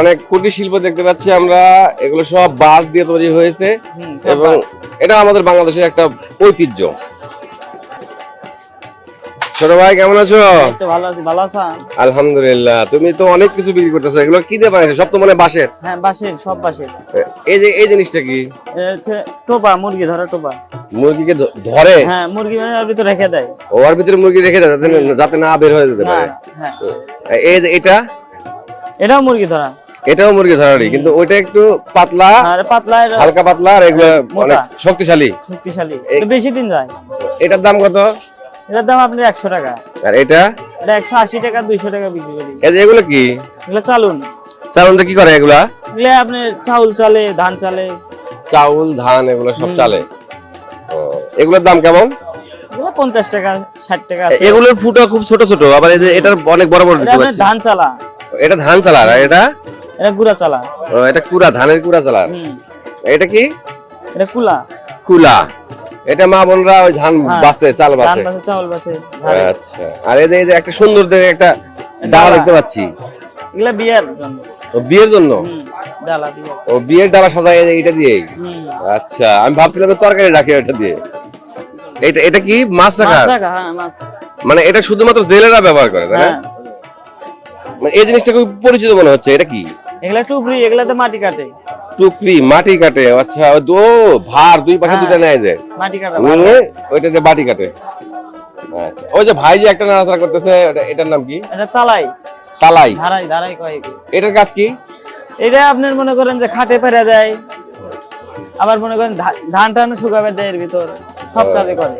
অনেক কুটির শিল্প দেখতে পাচ্ছি আমরা এগুলো সব বাঁশ দিয়ে তৈরি হয়েছে এবং এটা আমাদের বাংলাদেশের একটা ঐতিহ্য। ছোট ভাই কেমন আছো? ভালো আছি ভালো আছা? আলহামদুলিল্লাহ তুমি তো অনেক কিছু বিক্রি করতেছো এগুলো কি দিয়ে বানাইছো? সব তো মানে বাঁশের? হ্যাঁ বাসের সব বাসের এই যে এই জিনিসটা কি? হচ্ছে টোপা মুরগি ধরা টোপা। মুরগিকে ধরে? হ্যাঁ মুরগি মানে ওর ভিতরে রেখে দেয়। ওর ভিতরে মুরগি রেখে দেয় যাতে যাতে না বের হয়ে যেতে পারে। হ্যাঁ। এই যে এটা? এটাও মুরগি ধরা। এটাও মুরগি ধরারই কিন্তু ওইটা একটু পাতলা আর পাতলা হালকা পাতলা আর এগুলো অনেক শক্তিশালী। শক্তিশালী। বেশি দিন যায়। এটার দাম কত? এটার দাম আপনার একশো টাকা। আর এটা? এটা একশো আশি টাকা দুইশো টাকা বিক্রি করি। এই যে এগুলো কি? এগুলো চালুন। চালনটা কি করে এগুলা? এগুলো আপনি চাউল চালে ধান চালে। চাউল ধান এগুলো সব চালে। এগুলোর দাম কেমন? এগুলো পঞ্চাশ টাকা ষাট টাকা এ- আছে এগুলোর ফুটা খুব ছোট ছোট আবার এই যে এটার অনেক বড় বড় ধান চালা। এটা ধান চালা আর এটা? এটা গুড়া চালা ও, এটা কুড়া ধানের কুড়া চালা এটা কি? এটা কুলা। কুলা। এটা মা বোনরা ওই ধান হ্যাঁ, বাসে চাল ধান বাসে চাউল বাসে আচ্ছা। আর এই যে একটা সুন্দর দেখে একটা ডালা। দেখতে পাচ্ছি। এগুলা বিয়ের জন্য। ও বিয়ের জন্য? ডালা বিয়ের ও বিয়ের ডালা সাজায় এইটা দিয়ে আচ্ছা আমি ভাবছিলাম তরকারি রাখি এটা দিয়ে। এটা এটা কি? মাছ রাখা? মাছ রাখা হ্যাঁ মাছ। মানে এটা শুধুমাত্র জেলেরা ব্যবহার করে তাই না? হ্যাঁ। মানে এই জিনিসটা খুব পরিচিত মনে হচ্ছে এটা কি? এগুলা টুকরি এগুলাতে মাটি কাটে। টুকরি মাটি কাটে আচ্ছা দো ভার দুই পাশে হ্যাঁ। দুটা নেয় যায় মাটি কাটা ওইটা দিয়ে বাটি কাটে। আচ্ছা ওই যে ভাই যে একটা নাড়াচাড়া করতেছে এটার নাম কি? এটা তালাই। তালাই। ধারাই ধারাই কয় এটার কাজ কি? এটা আপনার মনে করেন যে খাটে পেরে দেয় আবার মনে করেন ধান টান শুকাবে দেয় এর ভিতর সব কাজে করে।